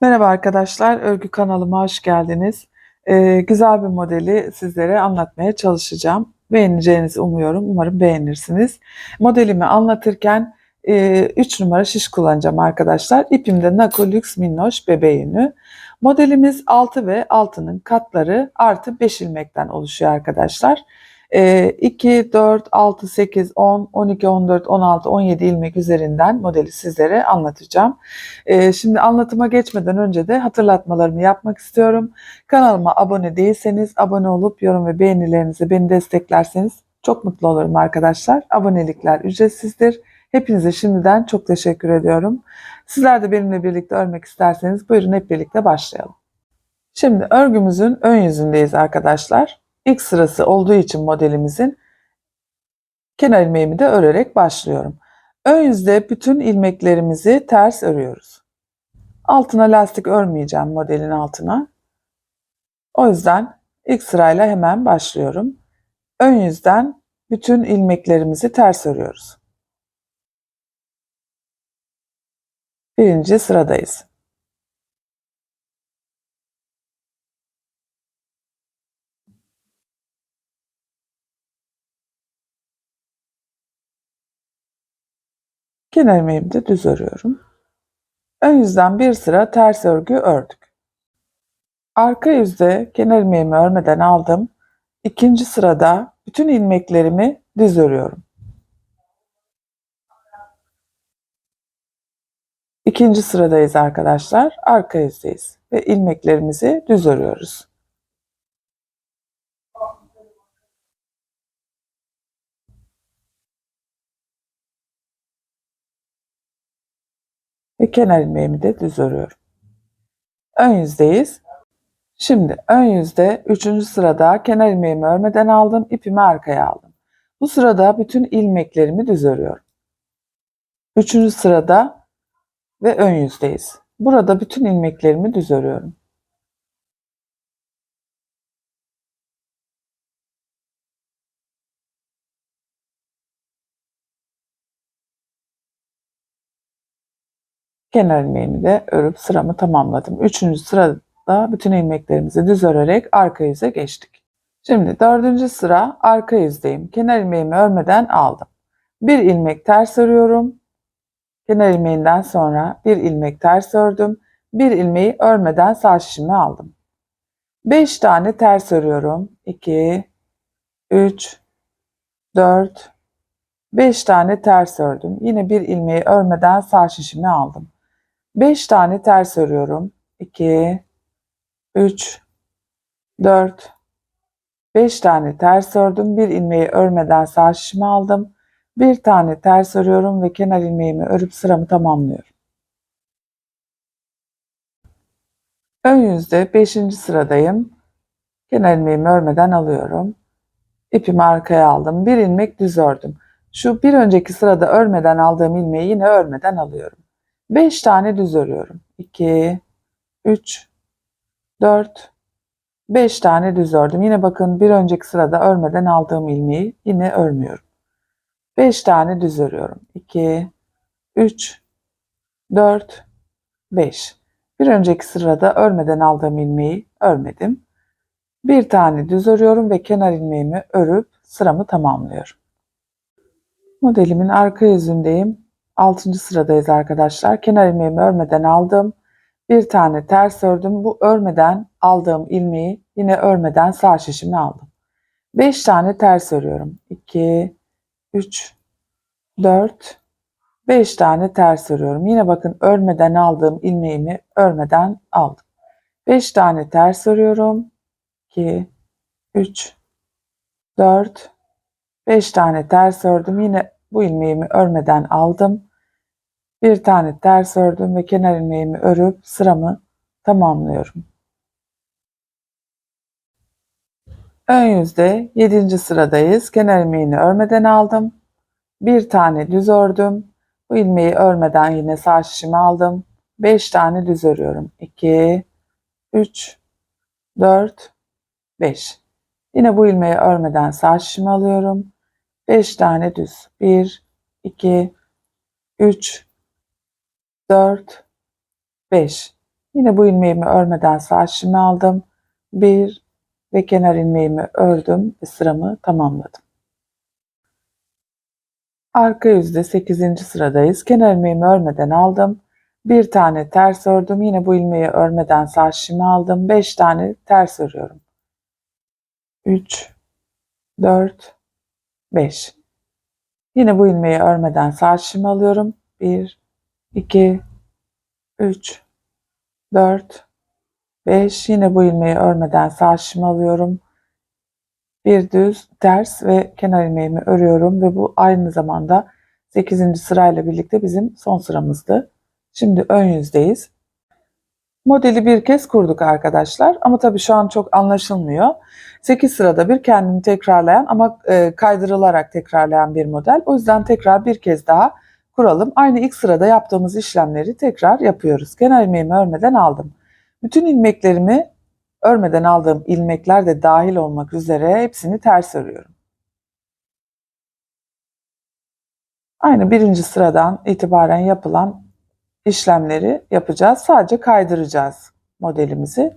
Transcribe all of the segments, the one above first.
Merhaba arkadaşlar, örgü kanalıma hoş geldiniz. Ee, güzel bir modeli sizlere anlatmaya çalışacağım. Beğeneceğinizi umuyorum, umarım beğenirsiniz. Modelimi anlatırken 3 numara şiş kullanacağım arkadaşlar. İpimde Nako Lux Minnoş bebe yünü. Modelimiz 6 ve altının katları artı 5 ilmekten oluşuyor arkadaşlar. 2, 4, 6, 8, 10, 12, 14, 16, 17 ilmek üzerinden modeli sizlere anlatacağım. Ee, şimdi anlatıma geçmeden önce de hatırlatmalarımı yapmak istiyorum. Kanalıma abone değilseniz abone olup yorum ve beğenilerinizi beni desteklerseniz çok mutlu olurum arkadaşlar. Abonelikler ücretsizdir. Hepinize şimdiden çok teşekkür ediyorum. Sizler de benimle birlikte örmek isterseniz buyurun hep birlikte başlayalım. Şimdi örgümüzün ön yüzündeyiz arkadaşlar. İlk sırası olduğu için modelimizin kenar ilmeğimi de örerek başlıyorum. Ön yüzde bütün ilmeklerimizi ters örüyoruz. Altına lastik örmeyeceğim modelin altına. O yüzden ilk sırayla hemen başlıyorum. Ön yüzden bütün ilmeklerimizi ters örüyoruz. Birinci sıradayız. Kenar ilmeğimi de düz örüyorum. Ön yüzden bir sıra ters örgü ördük. Arka yüzde kenar ilmeğimi örmeden aldım. İkinci sırada bütün ilmeklerimi düz örüyorum. İkinci sıradayız arkadaşlar. Arka yüzdeyiz ve ilmeklerimizi düz örüyoruz. Ve kenar ilmeğimi de düz örüyorum. Ön yüzdeyiz. Şimdi ön yüzde 3. sırada kenar ilmeğimi örmeden aldım, ipimi arkaya aldım. Bu sırada bütün ilmeklerimi düz örüyorum. 3. sırada ve ön yüzdeyiz. Burada bütün ilmeklerimi düz örüyorum. Kenar ilmeğimi de örüp sıramı tamamladım. Üçüncü sırada bütün ilmeklerimizi düz örerek arka yüze geçtik. Şimdi dördüncü sıra arka yüzdeyim. Kenar ilmeğimi örmeden aldım. Bir ilmek ters örüyorum. Kenar ilmeğinden sonra bir ilmek ters ördüm. Bir ilmeği örmeden sağ şişime aldım. 5 tane ters örüyorum. 2 3 4 5 tane ters ördüm. Yine bir ilmeği örmeden sağ şişimi aldım. 5 tane ters örüyorum. 2 3 4 5 tane ters ördüm. Bir ilmeği örmeden sağ şişimi aldım. Bir tane ters örüyorum ve kenar ilmeğimi örüp sıramı tamamlıyorum. Ön yüzde 5. sıradayım. Kenar ilmeğimi örmeden alıyorum. İpimi arkaya aldım. Bir ilmek düz ördüm. Şu bir önceki sırada örmeden aldığım ilmeği yine örmeden alıyorum. 5 tane düz örüyorum. 2, 3, 4, 5 tane düz ördüm. Yine bakın bir önceki sırada örmeden aldığım ilmeği yine örmüyorum. 5 tane düz örüyorum. 2, 3, 4, 5. Bir önceki sırada örmeden aldığım ilmeği örmedim. Bir tane düz örüyorum ve kenar ilmeğimi örüp sıramı tamamlıyorum. Modelimin arka yüzündeyim. 6. sıradayız arkadaşlar. Kenar ilmeğimi örmeden aldım. Bir tane ters ördüm. Bu örmeden aldığım ilmeği yine örmeden sağ şişimi aldım. 5 tane ters örüyorum. 2 3 4 5 tane ters örüyorum. Yine bakın örmeden aldığım ilmeğimi örmeden aldım. 5 tane ters örüyorum. 2 3 4 5 tane ters ördüm. Yine bu ilmeğimi örmeden aldım. Bir tane ters ördüm ve kenar ilmeğimi örüp sıramı tamamlıyorum. Ön yüzde 7. sıradayız. Kenar ilmeğini örmeden aldım. Bir tane düz ördüm. Bu ilmeği örmeden yine sağ şişimi aldım. 5 tane düz örüyorum. 2 3 4 5. Yine bu ilmeği örmeden sağ şişimi alıyorum. 5 tane düz. 1 2 3 4, 5. Yine bu ilmeğimi örmeden sağ şişimi aldım. 1 ve kenar ilmeğimi ördüm ve sıramı tamamladım. Arka yüzde 8. sıradayız. Kenar ilmeğimi örmeden aldım. Bir tane ters ördüm. Yine bu ilmeği örmeden sağ şişimi aldım. 5 tane ters örüyorum. 3 4 5 Yine bu ilmeği örmeden sağ şişimi alıyorum. 1 2 3 4 5 yine bu ilmeği örmeden sağ şişimi alıyorum. Bir düz ters ve kenar ilmeğimi örüyorum ve bu aynı zamanda 8. sırayla birlikte bizim son sıramızdı. Şimdi ön yüzdeyiz. Modeli bir kez kurduk arkadaşlar ama tabii şu an çok anlaşılmıyor. 8 sırada bir kendini tekrarlayan ama e, kaydırılarak tekrarlayan bir model. O yüzden tekrar bir kez daha kuralım. Aynı ilk sırada yaptığımız işlemleri tekrar yapıyoruz. Kenar ilmeğimi örmeden aldım. Bütün ilmeklerimi örmeden aldığım ilmekler de dahil olmak üzere hepsini ters örüyorum. Aynı birinci sıradan itibaren yapılan işlemleri yapacağız. Sadece kaydıracağız modelimizi.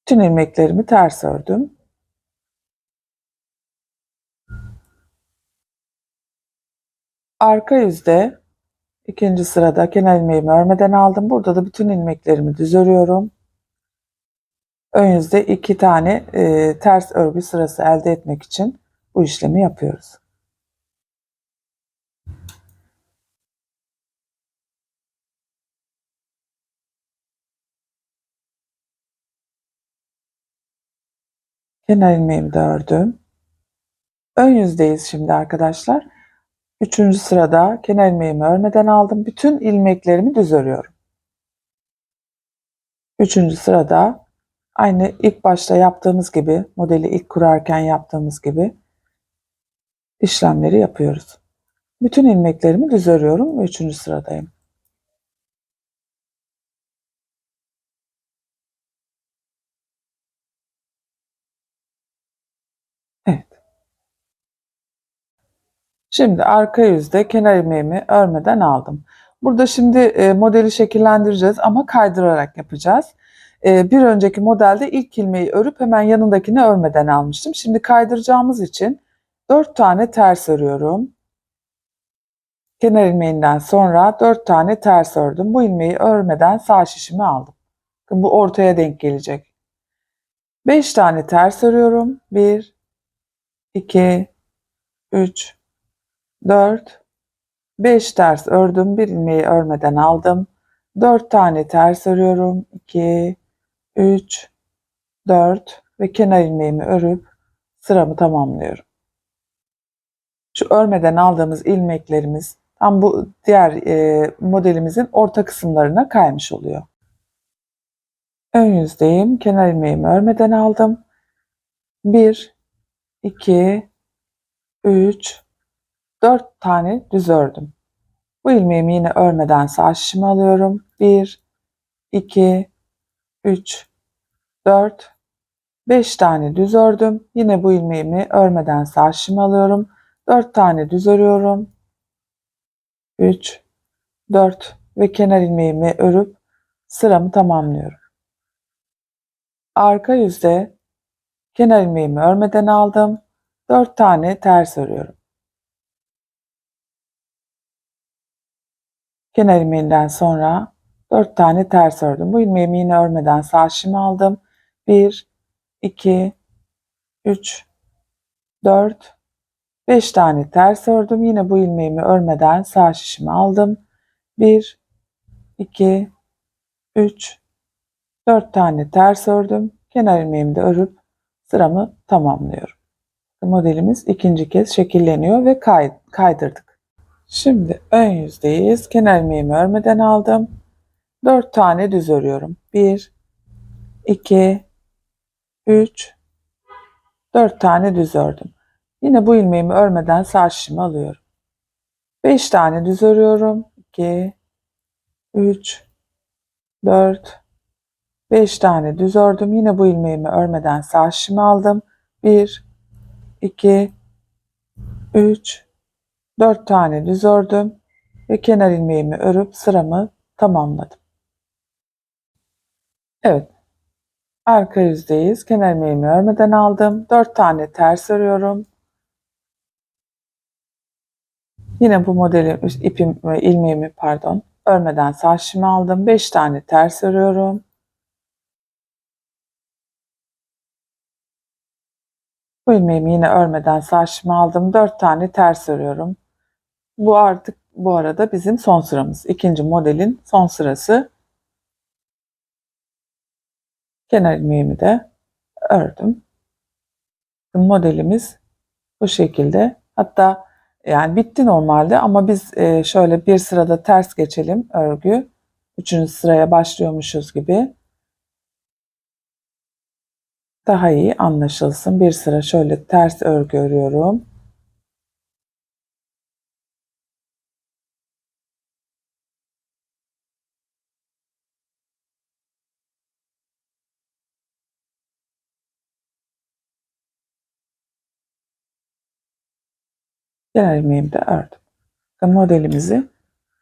Bütün ilmeklerimi ters ördüm. Arka yüzde ikinci sırada kenar ilmeğimi örmeden aldım. Burada da bütün ilmeklerimi düz örüyorum. Ön yüzde iki tane e, ters örgü sırası elde etmek için bu işlemi yapıyoruz. Kenar ilmeğimi de ördüm. Ön yüzdeyiz şimdi arkadaşlar. Üçüncü sırada kenar ilmeğimi örmeden aldım. Bütün ilmeklerimi düz örüyorum. Üçüncü sırada aynı ilk başta yaptığımız gibi, modeli ilk kurarken yaptığımız gibi işlemleri yapıyoruz. Bütün ilmeklerimi düz örüyorum ve üçüncü sıradayım. Evet. Şimdi arka yüzde kenar ilmeğimi örmeden aldım. Burada şimdi e, modeli şekillendireceğiz ama kaydırarak yapacağız. E, bir önceki modelde ilk ilmeği örüp hemen yanındakini örmeden almıştım. Şimdi kaydıracağımız için 4 tane ters örüyorum. Kenar ilmeğinden sonra 4 tane ters ördüm. Bu ilmeği örmeden sağ şişimi aldım. Bu ortaya denk gelecek. 5 tane ters örüyorum. 1 2 3 4 5 ters ördüm. Bir ilmeği örmeden aldım. 4 tane ters örüyorum. 2 3 4 ve kenar ilmeğimi örüp sıramı tamamlıyorum. Şu örmeden aldığımız ilmeklerimiz tam bu diğer e, modelimizin orta kısımlarına kaymış oluyor. Ön yüzdeyim. Kenar ilmeğimi örmeden aldım. 1 2 3 4 tane düz ördüm. Bu ilmeğimi yine örmeden sağ şişimi alıyorum. 1 2 3 4 5 tane düz ördüm. Yine bu ilmeğimi örmeden sağ şişimi alıyorum. 4 tane düz örüyorum. 3 4 ve kenar ilmeğimi örüp sıramı tamamlıyorum. Arka yüzde kenar ilmeğimi örmeden aldım. 4 tane ters örüyorum. Kenar ilmeğinden sonra 4 tane ters ördüm. Bu ilmeğimi yine örmeden sağ şişimi aldım. 1 2 3 4 5 tane ters ördüm. Yine bu ilmeğimi örmeden sağ şişimi aldım. 1 2 3 4 tane ters ördüm. Kenar ilmeğimi de örüp sıramı tamamlıyorum. Modelimiz ikinci kez şekilleniyor ve kay kaydırdık. Şimdi ön yüzdeyiz. Kenar ilmeğimi örmeden aldım. 4 tane düz örüyorum. 1 2 3 4 tane düz ördüm. Yine bu ilmeğimi örmeden sağ şişimi alıyorum. 5 tane düz örüyorum. 2 3 4 5 tane düz ördüm. Yine bu ilmeğimi örmeden sağ şişimi aldım. 1 2 3 4 tane düz ördüm. ve kenar ilmeğimi örüp sıramı tamamladım. Evet. Arka yüzdeyiz. Kenar ilmeğimi örmeden aldım. 4 tane ters örüyorum. Yine bu modelin ipim ilmeğimi pardon örmeden şişimi aldım. 5 tane ters örüyorum. Bu ilmeğimi yine örmeden şişimi aldım. 4 tane ters örüyorum. Bu artık bu arada bizim son sıramız. İkinci modelin son sırası. Kenar ilmeğimi de ördüm. Modelimiz bu şekilde. Hatta yani bitti normalde ama biz e, şöyle bir sırada ters geçelim örgü. Üçüncü sıraya başlıyormuşuz gibi. Daha iyi anlaşılsın. Bir sıra şöyle ters örgü örüyorum. Genel ilmeğimi de ördüm. Modelimizi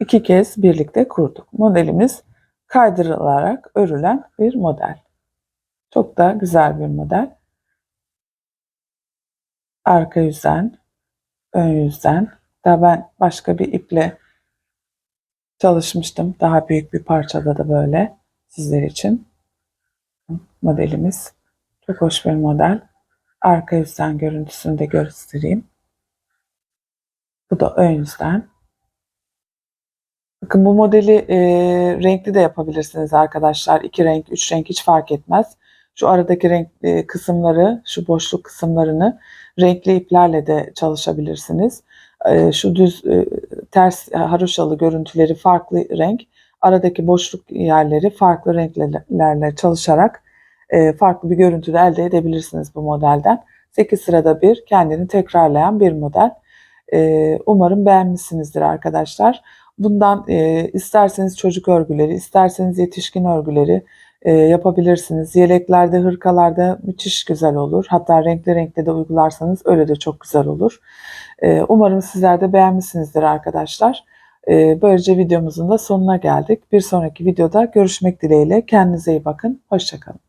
iki kez birlikte kurduk. Modelimiz kaydırılarak örülen bir model. Çok da güzel bir model. Arka yüzden, ön yüzden. Daha ben başka bir iple çalışmıştım. Daha büyük bir parçada da böyle sizler için. Modelimiz çok hoş bir model. Arka yüzden görüntüsünü de göstereyim. Bu da ön yüzden. Bakın bu modeli e, renkli de yapabilirsiniz arkadaşlar. İki renk, üç renk hiç fark etmez. Şu aradaki renk e, kısımları, şu boşluk kısımlarını renkli iplerle de çalışabilirsiniz. E, şu düz e, ters haroşalı görüntüleri farklı renk, aradaki boşluk yerleri farklı renklerle çalışarak e, farklı bir görüntü de elde edebilirsiniz bu modelden. 8 sırada bir kendini tekrarlayan bir model. E, umarım beğenmişsinizdir arkadaşlar. Bundan e, isterseniz çocuk örgüleri, isterseniz yetişkin örgüleri e, yapabilirsiniz. Yeleklerde, hırkalarda müthiş güzel olur. Hatta renkli renkli de uygularsanız öyle de çok güzel olur. E, umarım sizler de beğenmişsinizdir arkadaşlar. Böylece videomuzun da sonuna geldik. Bir sonraki videoda görüşmek dileğiyle. Kendinize iyi bakın. Hoşçakalın.